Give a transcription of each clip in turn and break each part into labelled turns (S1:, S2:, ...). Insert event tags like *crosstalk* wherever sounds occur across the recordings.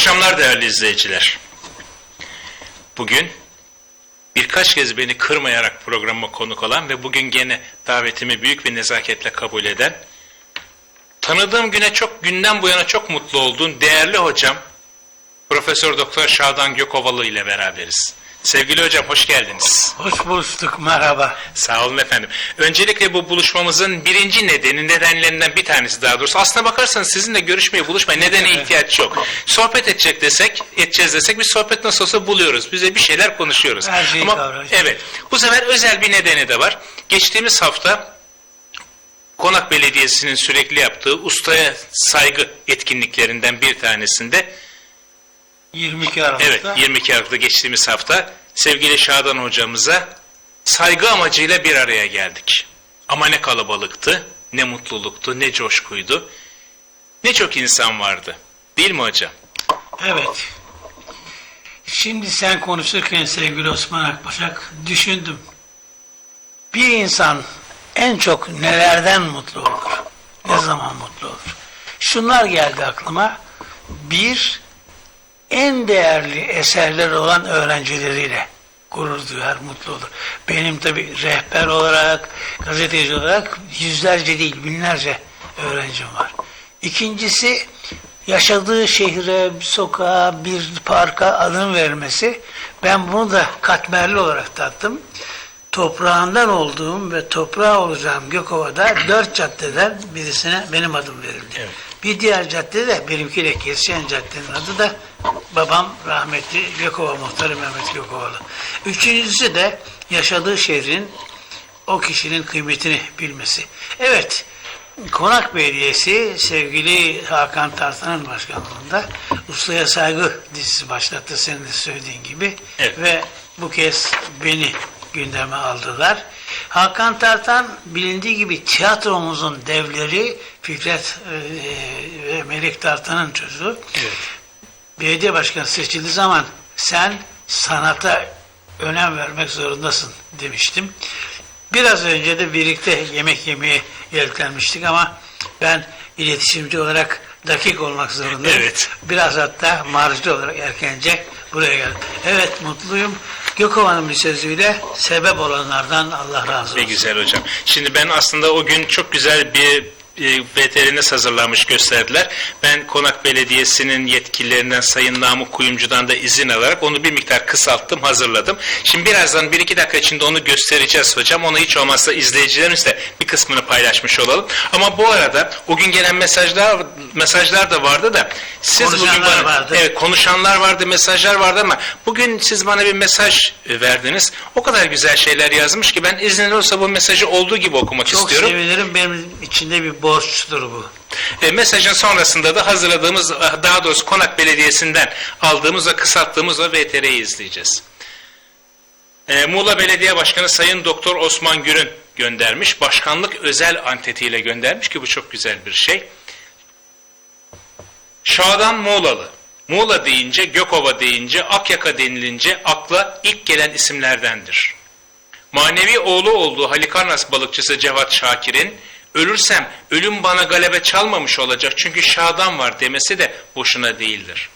S1: akşamlar değerli izleyiciler. Bugün birkaç kez beni kırmayarak programa konuk olan ve bugün gene davetimi büyük bir nezaketle kabul eden, tanıdığım güne çok günden bu yana çok mutlu olduğum değerli hocam Profesör Doktor Şadan Gökovalı ile beraberiz. Sevgili hocam hoş geldiniz.
S2: Hoş bulduk, merhaba.
S1: Sağ olun efendim. Öncelikle bu buluşmamızın birinci nedeni, nedenlerinden bir tanesi daha doğrusu. Aslına bakarsanız sizinle görüşmeye, buluşmaya nedene ihtiyaç yok. Sohbet edecek desek, edeceğiz desek biz sohbet nasıl olsa buluyoruz. Bize bir şeyler konuşuyoruz.
S2: Her şeyi
S1: Ama
S2: kavrayacağız.
S1: evet, bu sefer özel bir nedeni de var. Geçtiğimiz hafta Konak Belediyesi'nin sürekli yaptığı ustaya saygı etkinliklerinden bir tanesinde
S2: 22 Aralık'ta.
S1: Evet 22 Aralık'ta geçtiğimiz hafta sevgili Şadan hocamıza saygı amacıyla bir araya geldik. Ama ne kalabalıktı, ne mutluluktu, ne coşkuydu. Ne çok insan vardı. Değil mi hocam?
S2: Evet. Şimdi sen konuşurken sevgili Osman Akbaşak düşündüm. Bir insan en çok nelerden mutlu olur? Ne zaman mutlu olur? Şunlar geldi aklıma. Bir, en değerli eserler olan öğrencileriyle gurur duyar, mutlu olur. Benim tabi rehber olarak, gazeteci olarak yüzlerce değil, binlerce öğrencim var. İkincisi, yaşadığı şehre, sokağa, bir parka adım vermesi. Ben bunu da katmerli olarak tattım. Toprağından olduğum ve toprağı olacağım Gökova'da dört caddeden birisine benim adım verildi. Bir diğer cadde de benimkiyle kesişen caddenin adı da babam rahmetli Gökova muhtarı Mehmet Gökovalı. Üçüncüsü de yaşadığı şehrin o kişinin kıymetini bilmesi. Evet, Konak Belediyesi sevgili Hakan Tartan'ın başkanlığında Ustaya Saygı dizisi başlattı senin de söylediğin gibi.
S1: Evet.
S2: Ve bu kez beni gündeme aldılar. Hakan Tartan bilindiği gibi tiyatromuzun devleri Fikret e, ve Melek Tartan'ın çocuğu.
S1: Evet.
S2: Belediye başkanı seçildiği zaman sen sanata önem vermek zorundasın demiştim. Biraz önce de birlikte yemek yemeye yeltenmiştik ama ben iletişimci olarak dakik olmak zorundayım.
S1: Evet.
S2: Biraz hatta marjlı olarak erkence buraya geldim. Evet mutluyum. Gökova'nın bir sözüyle sebep olanlardan Allah razı
S1: Ne
S2: olsun.
S1: güzel hocam. Şimdi ben aslında o gün çok güzel bir veteriniz hazırlamış gösterdiler. Ben Konak Belediyesi'nin yetkililerinden Sayın Namık Kuyumcu'dan da izin alarak onu bir miktar kısalttım, hazırladım. Şimdi birazdan bir iki dakika içinde onu göstereceğiz hocam. Onu hiç olmazsa izleyicilerimizle bir kısmını paylaşmış olalım. Ama bu arada o gün gelen mesajlar mesajlar da vardı da siz bugün
S2: Konuşanlar
S1: bana,
S2: vardı.
S1: Evet, konuşanlar vardı, mesajlar vardı ama bugün siz bana bir mesaj e, verdiniz. O kadar güzel şeyler yazmış ki ben izniniz olsa bu mesajı olduğu gibi okumak
S2: Çok
S1: istiyorum.
S2: sevinirim. Benim içinde bir borçtur bu.
S1: E, mesajın sonrasında da hazırladığımız, daha doğrusu Konak Belediyesi'nden aldığımız ve kısalttığımız o VTR'yi izleyeceğiz. E, Muğla Belediye Başkanı Sayın Doktor Osman Gürün göndermiş. Başkanlık özel anketiyle göndermiş ki bu çok güzel bir şey. Şadan Muğlalı. Muğla deyince, Gökova deyince, Akyaka denilince akla ilk gelen isimlerdendir. Manevi oğlu olduğu Halikarnas balıkçısı Cevat Şakir'in ölürsem ölüm bana galebe çalmamış olacak çünkü Şadan var demesi de boşuna değildir.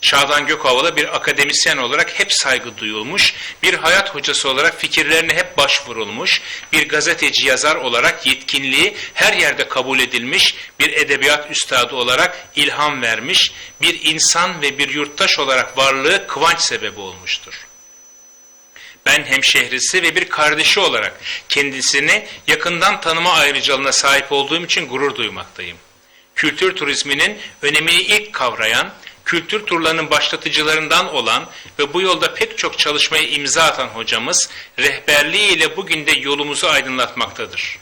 S1: Şadan Gökovalı bir akademisyen olarak hep saygı duyulmuş, bir hayat hocası olarak fikirlerine hep başvurulmuş, bir gazeteci yazar olarak yetkinliği her yerde kabul edilmiş, bir edebiyat üstadı olarak ilham vermiş, bir insan ve bir yurttaş olarak varlığı kıvanç sebebi olmuştur. Ben hemşehrisi ve bir kardeşi olarak kendisini yakından tanıma ayrıcalığına sahip olduğum için gurur duymaktayım. Kültür turizminin önemini ilk kavrayan, kültür turlarının başlatıcılarından olan ve bu yolda pek çok çalışmaya imza atan hocamız rehberliğiyle bugün de yolumuzu aydınlatmaktadır.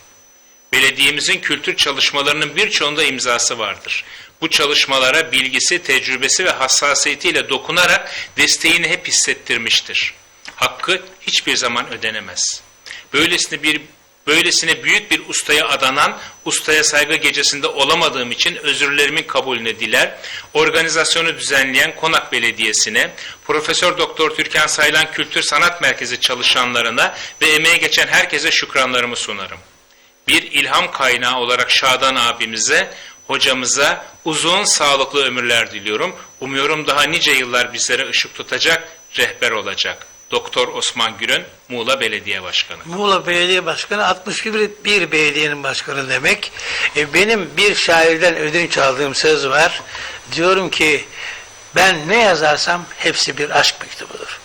S1: Belediyemizin kültür çalışmalarının birçoğunda imzası vardır. Bu çalışmalara bilgisi, tecrübesi ve hassasiyetiyle dokunarak desteğini hep hissettirmiştir. Hakkı hiçbir zaman ödenemez. Böylesine bir böylesine büyük bir ustaya adanan ustaya saygı gecesinde olamadığım için özürlerimin kabulünü diler. Organizasyonu düzenleyen Konak Belediyesi'ne, Profesör Doktor Türkan Saylan Kültür Sanat Merkezi çalışanlarına ve emeğe geçen herkese şükranlarımı sunarım bir ilham kaynağı olarak Şadan abimize, Hocamıza uzun sağlıklı ömürler diliyorum. Umuyorum daha nice yıllar bizlere ışık tutacak, rehber olacak. Doktor Osman Gürün, Muğla Belediye Başkanı.
S2: Muğla Belediye Başkanı 61 bir belediyenin başkanı demek. E, benim bir şairden ödünç aldığım söz var. Diyorum ki ben ne yazarsam hepsi bir aşk mektubudur.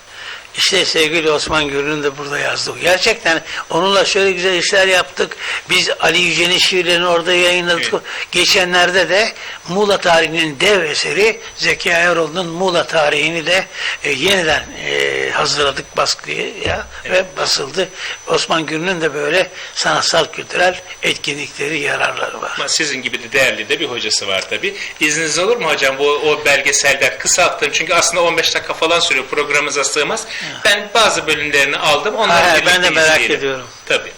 S2: İşte sevgili Osman Gürün'ün de burada yazdığı. Gerçekten onunla şöyle güzel işler yaptık. Biz Ali Yüce'nin şiirlerini orada yayınladık.
S1: Evet.
S2: Geçenlerde de Muğla tarihinin dev eseri Zeki Eroğlu'nun Muğla tarihini de e, yeniden e, hazırladık baskıya ve basıldı. Osman Gürün'ün de böyle sanatsal kültürel etkinlikleri, yararları var.
S1: Ama sizin gibi de değerli de bir hocası var tabi. İzniniz olur mu hocam bu o belgeselden kısalttım çünkü aslında 15 dakika falan sürüyor programımıza sığmaz. Ben bazı bölümlerini aldım. Onları
S2: Ha,
S1: birlikte
S2: ben de merak
S1: izleyelim.
S2: ediyorum.
S1: Tabii.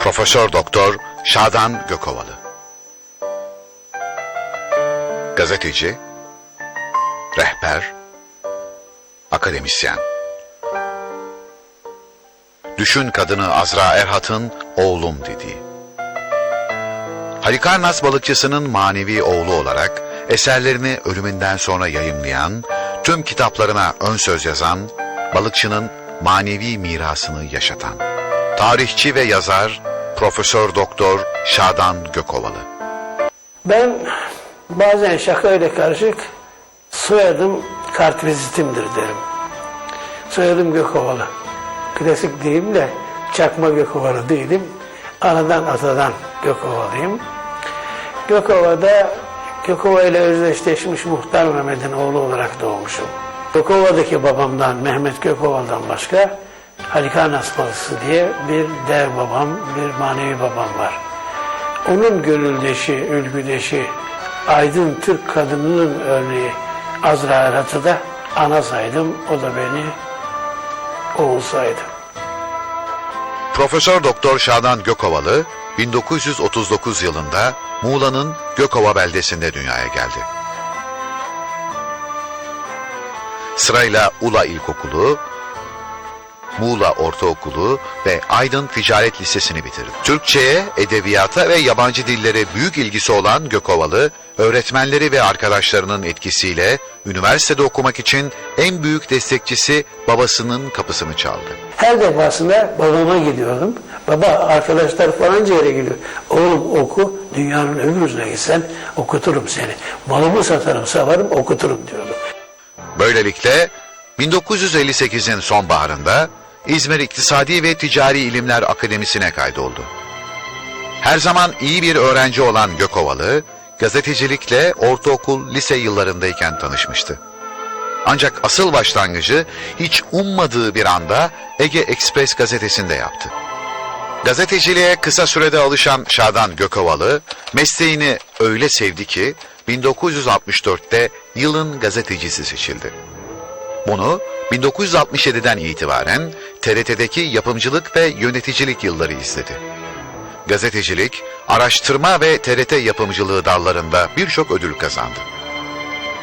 S3: Profesör Doktor Şadan Gökovalı Gazeteci Rehber Akademisyen Düşün kadını Azra Erhat'ın oğlum dediği Halikarnas balıkçısının manevi oğlu olarak eserlerini ölümünden sonra yayımlayan, tüm kitaplarına ön söz yazan, balıkçının manevi mirasını yaşatan, tarihçi ve yazar Profesör Doktor Şadan Gökovalı.
S2: Ben bazen şakayla karışık soyadım kartvizitimdir derim. Soyadım Gökovalı. Klasik deyimle çakma Gökovalı değilim. Anadan atadan Gökovalıyım. Gökova'da Gökova ile özdeşleşmiş Muhtar Mehmet'in oğlu olarak doğmuşum. Gökova'daki babamdan Mehmet Gökovalı'dan başka Halikarnas balısı diye bir dev babam, bir manevi babam var. Onun gönüldeşi, ülgüdeşi, aydın Türk kadınının örneği Azra Erhat'ı da ana saydım. O da beni oğul saydı.
S3: Profesör Doktor Şadan Gökovalı 1939 yılında Muğla'nın Gökova beldesinde dünyaya geldi. Sırayla Ula İlkokulu, Muğla Ortaokulu ve Aydın Ticaret Lisesi'ni bitirdi. Türkçe'ye, edebiyata ve yabancı dillere büyük ilgisi olan Gökovalı, öğretmenleri ve arkadaşlarının etkisiyle üniversitede okumak için en büyük destekçisi babasının kapısını çaldı.
S2: Her defasında babama gidiyordum. Baba arkadaşlar falanca yere gidiyor. Oğlum oku, dünyanın öbür ucuna gitsen okuturum seni. Malımı satarım, savarım, okuturum diyordu.
S3: Böylelikle 1958'in sonbaharında İzmir İktisadi ve Ticari İlimler Akademisi'ne kaydoldu. Her zaman iyi bir öğrenci olan Gökovalı, gazetecilikle ortaokul, lise yıllarındayken tanışmıştı. Ancak asıl başlangıcı hiç ummadığı bir anda Ege Ekspres gazetesinde yaptı. Gazeteciliğe kısa sürede alışan Şadan Gökovalı, mesleğini öyle sevdi ki 1964'te yılın gazetecisi seçildi. Bunu 1967'den itibaren TRT'deki yapımcılık ve yöneticilik yılları izledi. Gazetecilik, araştırma ve TRT yapımcılığı dallarında birçok ödül kazandı.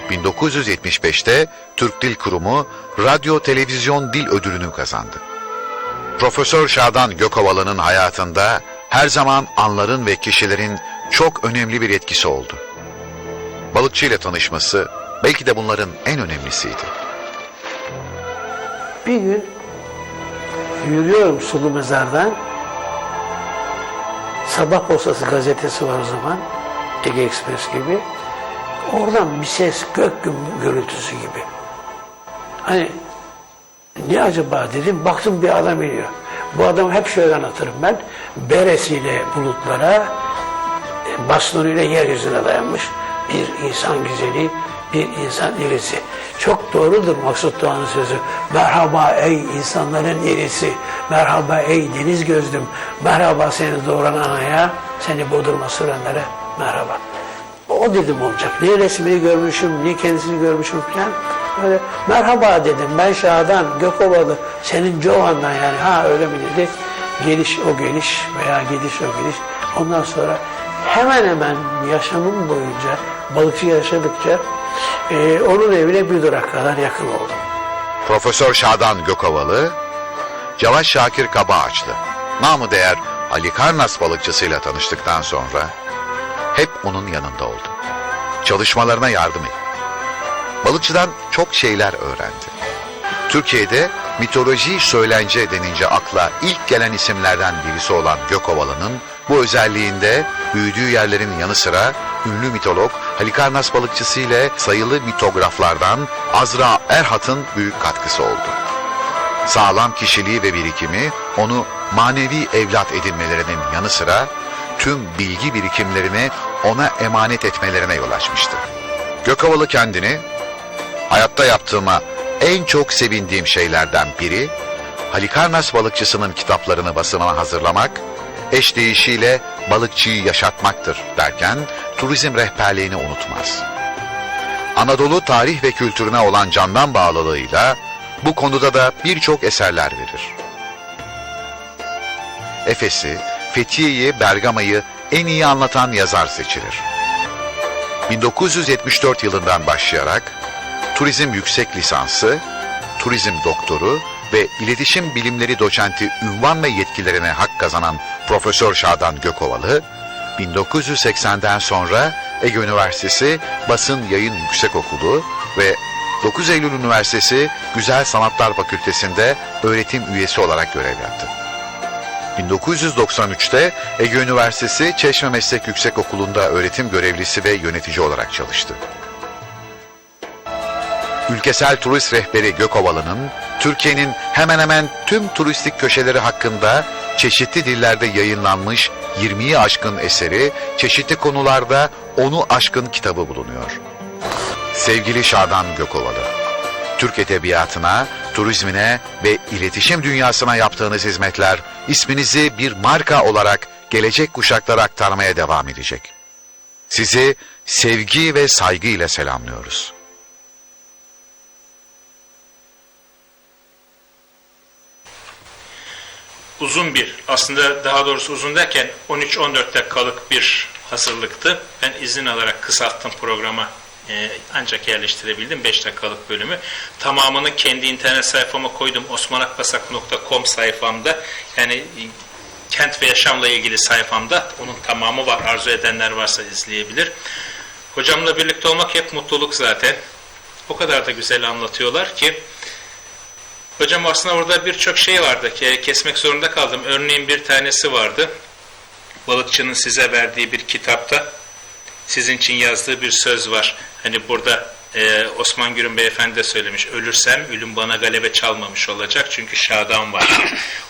S3: 1975'te Türk Dil Kurumu Radyo Televizyon Dil Ödülünü kazandı. Profesör Şadan Gökovalı'nın hayatında her zaman anların ve kişilerin çok önemli bir etkisi oldu. Balıkçı ile tanışması belki de bunların en önemlisiydi.
S2: Bir gün yürüyorum Sulu Mezar'dan. Sabah Postası gazetesi var o zaman. Ege Ekspres gibi. Oradan bir ses gök gürültüsü gibi. Hani ne acaba dedim. Baktım bir adam iniyor. Bu adamı hep şöyle anlatırım ben. Beresiyle bulutlara, e, bastonuyla yeryüzüne dayanmış bir insan güzeli, bir insan irisi. Çok doğrudur Maksut Doğan'ın sözü. Merhaba ey insanların irisi, merhaba ey deniz gözlüm, merhaba seni doğuran anaya, seni bodurma sürenlere merhaba. O dedim olacak. Ne resmini görmüşüm, ne kendisini görmüşüm falan. Öyle merhaba dedim ben Şadan, Gökovalı, senin Johan'dan yani ha öyle mi dedi. Geliş o geliş veya gidiş o geliş. Ondan sonra hemen hemen yaşamım boyunca balıkçı yaşadıkça e, onun evine bir durak kadar yakın oldum.
S3: Profesör Şadan Gökovalı, Cevat Şakir Kabaağaçlı, namı değer Halikarnas balıkçısıyla tanıştıktan sonra hep onun yanında oldu. Çalışmalarına yardım etti. Balıkçıdan çok şeyler öğrendi. Türkiye'de mitoloji söylence denince akla ilk gelen isimlerden birisi olan Gökovalı'nın bu özelliğinde büyüdüğü yerlerin yanı sıra ünlü mitolog Halikarnas balıkçısı ile sayılı mitograflardan Azra Erhat'ın büyük katkısı oldu. Sağlam kişiliği ve birikimi onu manevi evlat edinmelerinin yanı sıra tüm bilgi birikimlerini ona emanet etmelerine yol açmıştı. Gökovalı kendini hayatta yaptığıma en çok sevindiğim şeylerden biri Halikarnas balıkçısının kitaplarını basına hazırlamak, eş deyişiyle balıkçıyı yaşatmaktır derken turizm rehberliğini unutmaz. Anadolu tarih ve kültürüne olan candan bağlılığıyla bu konuda da birçok eserler verir. Efes'i, Fethiye'yi, Bergama'yı en iyi anlatan yazar seçilir. 1974 yılından başlayarak turizm yüksek lisansı, turizm doktoru ve iletişim bilimleri doçenti ünvan ve yetkilerine hak kazanan Profesör Şadan Gökovalı, 1980'den sonra Ege Üniversitesi Basın Yayın Yüksekokulu ve 9 Eylül Üniversitesi Güzel Sanatlar Fakültesi'nde öğretim üyesi olarak görev yaptı. 1993'te Ege Üniversitesi Çeşme Meslek Yüksekokulu'nda öğretim görevlisi ve yönetici olarak çalıştı. Ülkesel turist rehberi Gökovalı'nın Türkiye'nin hemen hemen tüm turistik köşeleri hakkında çeşitli dillerde yayınlanmış 20'yi aşkın eseri, çeşitli konularda onu aşkın kitabı bulunuyor. Sevgili Şadan Gökovalı, Türk edebiyatına, turizmine ve iletişim dünyasına yaptığınız hizmetler isminizi bir marka olarak gelecek kuşaklara aktarmaya devam edecek. Sizi sevgi ve saygıyla selamlıyoruz.
S1: Uzun bir aslında daha doğrusu uzun derken 13-14 dakikalık bir hazırlıktı. Ben izin alarak kısalttım programa Ee, ancak yerleştirebildim 5 dakikalık bölümü. Tamamını kendi internet sayfama koydum osmanakbasak.com sayfamda yani e, kent ve yaşamla ilgili sayfamda onun tamamı var arzu edenler varsa izleyebilir. Hocamla birlikte olmak hep mutluluk zaten. O kadar da güzel anlatıyorlar ki Hocam aslında orada birçok şey vardı. Ke- Kesmek zorunda kaldım. Örneğin bir tanesi vardı. Balıkçının size verdiği bir kitapta sizin için yazdığı bir söz var. Hani burada e, Osman Gürün Beyefendi de söylemiş. Ölürsem ölüm bana galebe çalmamış olacak. Çünkü Şadan var.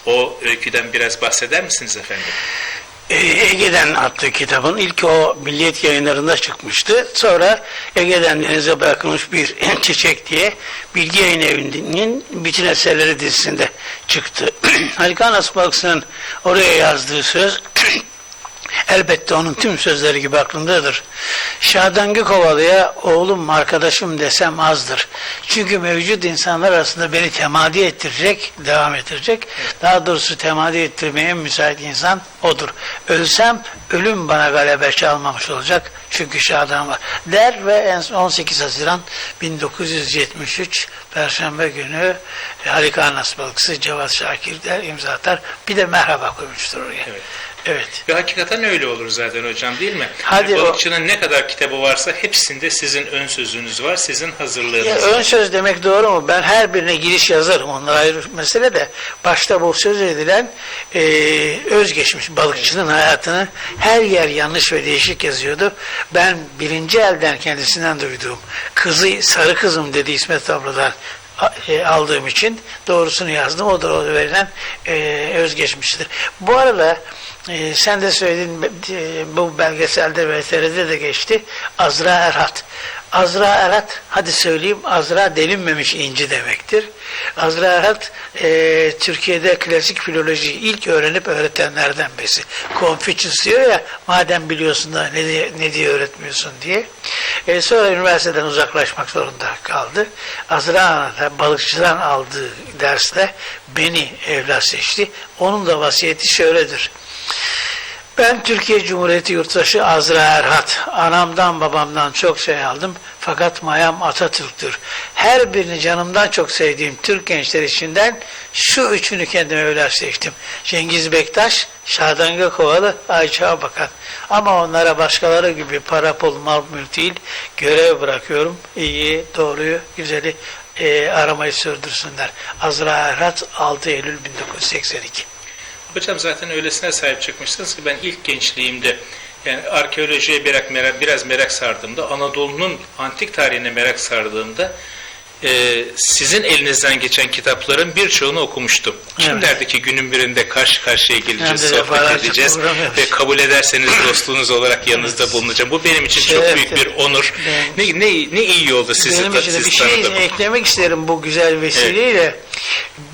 S1: O öyküden biraz bahseder misiniz efendim?
S2: Ee, Ege'den attığı kitabın ilk o Milliyet yayınlarında çıkmıştı. Sonra Ege'den denize bırakılmış bir *laughs* çiçek diye Bilgi Yayın Evi'nin bütün eserleri dizisinde çıktı. *clears throat* Halikan Asbalıksı'nın oraya yazdığı söz *clears throat* elbette onun tüm sözleri gibi aklımdadır. Şadan Gökovalı'ya oğlum arkadaşım desem azdır. Çünkü mevcut insanlar arasında beni temadi ettirecek, devam ettirecek. Daha doğrusu temadi ettirmeye müsait insan odur. Ölsem ölüm bana galebe çalmamış olacak. Çünkü Şadan var. Der ve en son 18 Haziran 1973 Perşembe günü e, Halikan Asbalıksı Cevat Şakir der imza atar. Bir de merhaba koymuştur oraya.
S1: Evet.
S2: Evet.
S1: Ve hakikaten öyle olur zaten hocam değil mi?
S2: Hadi
S1: Yani
S2: o-
S1: balıkçının ne kadar kitabı varsa hepsinde sizin ön sözünüz var, sizin
S2: Ya
S1: hazırlığınız var.
S2: ön söz demek doğru mu? Ben her birine giriş yazarım. Onlar ayrı mesele de. Başta bu söz edilen e, özgeçmiş balıkçının hayatını her yer yanlış ve değişik yazıyordu. Ben birinci elden kendisinden duyduğum kızı sarı kızım dedi İsmet abladan e, aldığım için doğrusunu yazdım. O da o verilen e, özgeçmiştir. Bu arada e, sen de söyledin e, bu belgeselde ve TRT'de de geçti. Azra Erhat. Azra Erhat, hadi söyleyeyim, Azra delinmemiş inci demektir. Azra Erhat, e, Türkiye'de klasik filolojiyi ilk öğrenip öğretenlerden birisi. Confucius diyor ya, madem biliyorsun da ne diye, ne diye öğretmiyorsun diye. E, sonra üniversiteden uzaklaşmak zorunda kaldı. Azra Erhat, balıkçıdan aldığı derste beni evlat seçti. Onun da vasiyeti şöyledir. Ben Türkiye Cumhuriyeti yurttaşı Azra Erhat. Anamdan babamdan çok şey aldım. Fakat mayam Atatürk'tür. Her birini canımdan çok sevdiğim Türk gençler içinden şu üçünü kendime öyle seçtim. Cengiz Bektaş, Şadan Gökovalı, Ayça Bakan. Ama onlara başkaları gibi para pul mal mülk değil görev bırakıyorum. İyi, doğruyu, güzeli e, aramayı sürdürsünler. Azra Erhat 6 Eylül 1982.
S1: Hocam zaten öylesine sahip çıkmışsınız ki ben ilk gençliğimde yani arkeolojiye merak, merak, biraz merak sardığımda, Anadolu'nun antik tarihine merak sardığımda e, sizin elinizden geçen kitapların birçoğunu okumuştum.
S2: Evet.
S1: Şimdilerdeki günün birinde karşı karşıya geleceğiz,
S2: de
S1: sohbet edeceğiz ve kabul ederseniz dostluğunuz olarak yanınızda bulunacağım. Bu benim için çok
S2: Şeref
S1: büyük bir onur. Ne, ne, ne iyi oldu sizi,
S2: Benim için
S1: siz
S2: bir şey
S1: tanıdım.
S2: eklemek isterim bu güzel vesileyle.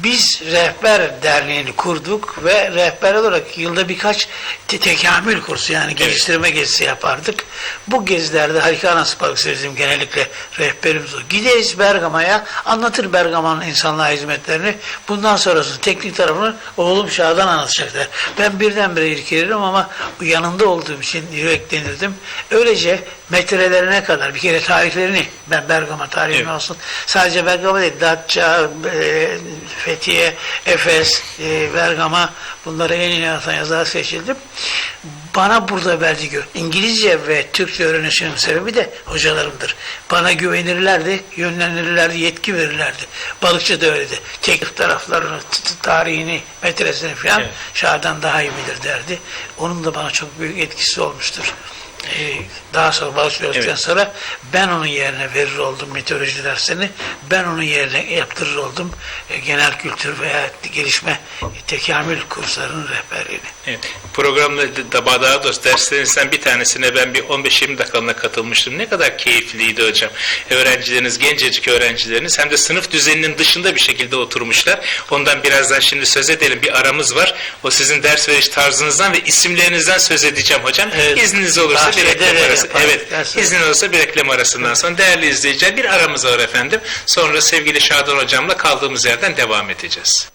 S2: Biz Rehber Derneği'ni kurduk ve rehber olarak yılda birkaç te- tekamül kursu yani geliştirme gezisi yapardık. Bu gezilerde Harika Anas Balıkçı bizim genellikle rehberimiz o. Gideriz Bergama'ya anlatır Bergama'nın insanlığa hizmetlerini. Bundan sonrasını teknik tarafını oğlum Şadan anlatacaklar. Ben birdenbire irkilirim ama yanında olduğum için yüreklenirdim. Öylece metrelerine kadar bir kere tarihlerini ben Bergama tarihini
S1: Evet.
S2: olsun. Sadece Bergama değil Datça, e, Fethiye, Efes, e, Bergama bunları en iyi anlatan yazar seçildim. Bana burada verdiği gö- İngilizce ve Türkçe öğrenişimin sebebi de hocalarımdır. Bana güvenirlerdi, yönlendirirlerdi, yetki verirlerdi. Balıkçı da öyleydi. Teknik taraflarını, tarihini, metresini falan
S1: Evet.
S2: Şah'dan daha iyi bilir derdi. Onun da bana çok büyük etkisi olmuştur. Ee, daha sonra öğrettikten
S1: Evet.
S2: sonra ben onun yerine verir oldum meteoroloji dersini. Ben onun yerine yaptırır oldum e, genel kültür veya gelişme tekamül kurslarının rehberliğini.
S1: Evet. Programda da daha doğrusu derslerinizden bir tanesine ben bir 15-20 dakikalığına katılmıştım. Ne kadar keyifliydi hocam. Öğrencileriniz, gencecik öğrencileriniz hem de sınıf düzeninin dışında bir şekilde oturmuşlar. Ondan birazdan şimdi söz edelim. Bir aramız var. O sizin ders veriş tarzınızdan ve isimlerinizden söz edeceğim hocam.
S2: Evet.
S1: İzniniz olursa bir reklam
S2: de
S1: arası.
S2: yaparız.
S1: Evet.
S2: Dersi.
S1: İznin olursa bir reklam arasından sonra değerli izleyiciler bir aramız var efendim. Sonra sevgili Şadan hocamla kaldığımız yerden devam edeceğiz.